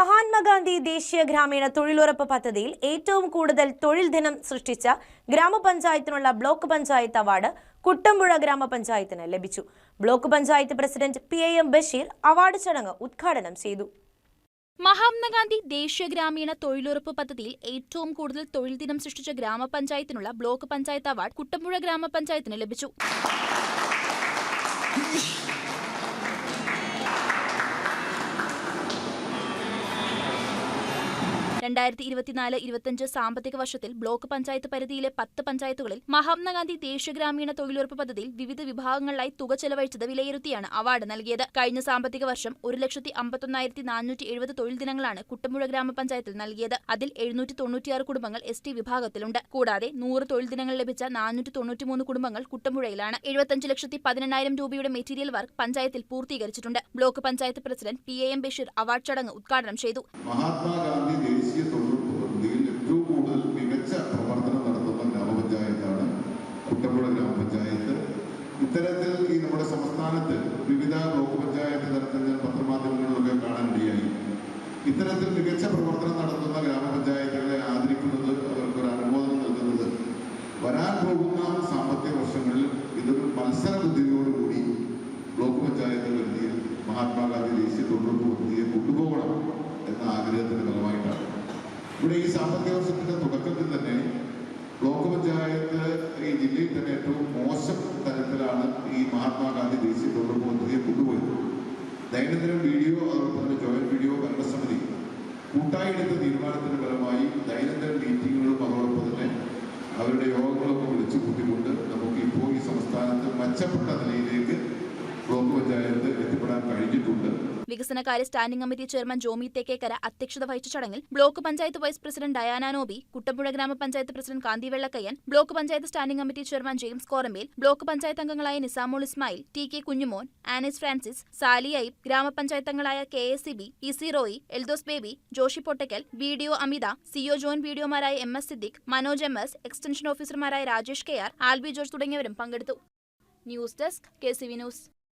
മഹാത്മാഗാന്ധി ദേശീയ ഗ്രാമീണ തൊഴിലുറപ്പ് പദ്ധതിയിൽ ഏറ്റവും കൂടുതൽ തൊഴിൽ ദിനം സൃഷ്ടിച്ച ഗ്രാമപഞ്ചായത്തിനുള്ള ബ്ലോക്ക് പഞ്ചായത്ത് അവാർഡ് കുട്ടമ്പുഴ ഗ്രാമപഞ്ചായത്തിന് ലഭിച്ചു. Block panchayat president P A M Basheer award ചടങ്ങ് ഉദ്ഘാടനം ചെയ്തു. മഹാത്മാഗാന്ധി ദേശീയ ഗ്രാമീണ തൊഴിലുറപ്പ് പദ്ധതിയിൽ ഏറ്റവും കൂടുതൽ തൊഴിൽ ദിനം സൃഷ്ടിച്ച ഗ്രാമപഞ്ചായത്തിനുള്ള ബ്ലോക്ക് പഞ്ചായത്ത് അവാർഡ് കുട്ടമ്പുഴ ഗ്രാമപഞ്ചായത്തിന് ലഭിച്ചു. രണ്ടായിരത്തി ഇരുപത്തിനാല് ഇരുപത്തിയഞ്ച് സാമ്പത്തിക വർഷത്തിൽ ബ്ലോക്ക് പഞ്ചായത്ത് പരിധിയിലെ പത്ത് പഞ്ചായത്തുകളിൽ മഹാത്മാഗാന്ധി ദേശീയ ഗ്രാമീണ തൊഴിലുറപ്പ് പദ്ധതിയിൽ വിവിധ വിഭാഗങ്ങളിലായി തുക ചെലവഴിച്ചത് വിലയിരുത്തിയാണ് അവാർഡ് നൽകിയത്. കഴിഞ്ഞ സാമ്പത്തിക വർഷം ഒരു ലക്ഷത്തി അമ്പത്തൊന്നായിരത്തി നാനൂറ്റി എഴുപത് തൊഴിൽ ദിനങ്ങളാണ് കുട്ടമ്പുഴ ഗ്രാമപഞ്ചായത്തിൽ നൽകിയത്. അതിൽ എഴുന്നൂറ്റി തൊണ്ണൂറ്റിയാറ് കുടുംബങ്ങൾ എസ് ടി വിഭാഗത്തിലുണ്ട്. കൂടാതെ നൂറ് തൊഴിൽ ദിനങ്ങൾ ലഭിച്ച നാനൂറ്റി തൊണ്ണൂറ്റിമൂന്ന് കുടുംബങ്ങൾ കുട്ടമ്പുഴയിലാണ്. എഴുപത്തഞ്ച് ലക്ഷത്തി പതിനെണ്ണായിരം രൂപയുടെ മെറ്റീരിയൽ വർക്ക് പഞ്ചായത്തിൽ പൂർത്തീകരിച്ചിട്ടുണ്ട്. Block panchayat president P A M Basheer award ചടങ്ങ് ഉദ്ഘാടനം ചെയ്തു. മഹാത്മാഗാന്ധി ദേശീയ തൊഴിലുറപ്പ് പദ്ധതിയിൽ ഏറ്റവും കൂടുതൽ മികച്ച പ്രവർത്തനം നടത്തുന്ന ഗ്രാമപഞ്ചായത്താണ് കുട്ടമ്പുഴ ഗ്രാമപഞ്ചായത്ത് ഇത്തരത്തിൽ ഈ നമ്മുടെ സംസ്ഥാനത്ത് വിവിധ ബ്ലോക്ക് പഞ്ചായത്ത് തലത്തിൽ ഞാൻ പത്രമാധ്യമങ്ങളിലൊക്കെ കാണാനിടയായി ഇത്തരത്തിൽ മികച്ച പ്രവർത്തനം നടത്തുന്ന ഗ്രാമപഞ്ചായത്തുകളെ ആദരിക്കുന്നത് അവർക്ക് ഒരു അനുമോദനം നൽകുന്നത്. വരാൻ പോകുന്ന സാമ്പത്തിക വർഷങ്ങളിൽ ഇതൊരു മത്സര ബുദ്ധിയോടുകൂടി ബ്ലോക്ക് പഞ്ചായത്ത് പരിധിയിൽ മഹാത്മാഗാന്ധി ദേശീയ തൊഴിലുറപ്പ് പദ്ധതിയെ കൊണ്ടുപോകണം എന്ന ആഗ്രഹത്തിന്റെ ഫലമായിട്ടാണ്. ഇവിടെ ഈ സാമ്പത്തിക വർഷത്തിന്റെ തുടക്കത്തിൽ തന്നെ ബ്ലോക്ക് പഞ്ചായത്ത് ഈ ജില്ലയിൽ തന്നെ ഏറ്റവും മോശം തരത്തിലാണ് ഈ മഹാത്മാഗാന്ധി ദേശീയ തൊഴിലുറപ്പ് കൊണ്ടുപോയത്. ദൈനംദിന വീഡിയോ അതോടൊപ്പം തന്നെ ജോയിന്റ് വീഡിയോ ഭരണസമിതി കൂട്ടായി എടുത്ത തീരുമാനത്തിന് ഫലമായി ദൈനംദിന മീറ്റിങ്ങുകളും അതോടൊപ്പം തന്നെ അവരുടെ യോഗങ്ങളൊക്കെ വിളിച്ചു കൂട്ടിക്കൊണ്ട് നമുക്ക് ഇപ്പോൾ ഈ സംസ്ഥാനത്ത് മെച്ചപ്പെട്ട നിലയിലേക്ക് ബ്ലോക്ക് പഞ്ചായത്ത് എത്തിപ്പെടാൻ കഴിഞ്ഞിട്ടുണ്ട്. വികസനകാര്യ standing committee chairman Jomi Thekkekkara അധ്യക്ഷത വഹിച്ച ചടങ്ങിൽ block panchayat vice president Diana Noby Kuttampuzha ഗ്രാമപഞ്ചായത്ത് president Kanthi Vellakkayyan block panchayat standing committee chairman James Koramel block panchayat അംഗങ്ങളായ നിസാമുൾ ഇസ്മായിൽ ടി കെ കുഞ്ഞുമോൻ ആനിസ് ഫ്രാൻസിസ് സാലി അയ്യബ് ഗ്രാമപഞ്ചായത്ത് അംഗങ്ങളായ K S C B Esi Roy Eldhos Baby Joshy Pottakkal B D O Amitha CO John B D ഒമാരായ M S Siddique Manoj M S extension ഓഫീസർമാരായ Rajesh K R Albi George തുടങ്ങിയവരും പങ്കെടുത്തു. News desk K C V news.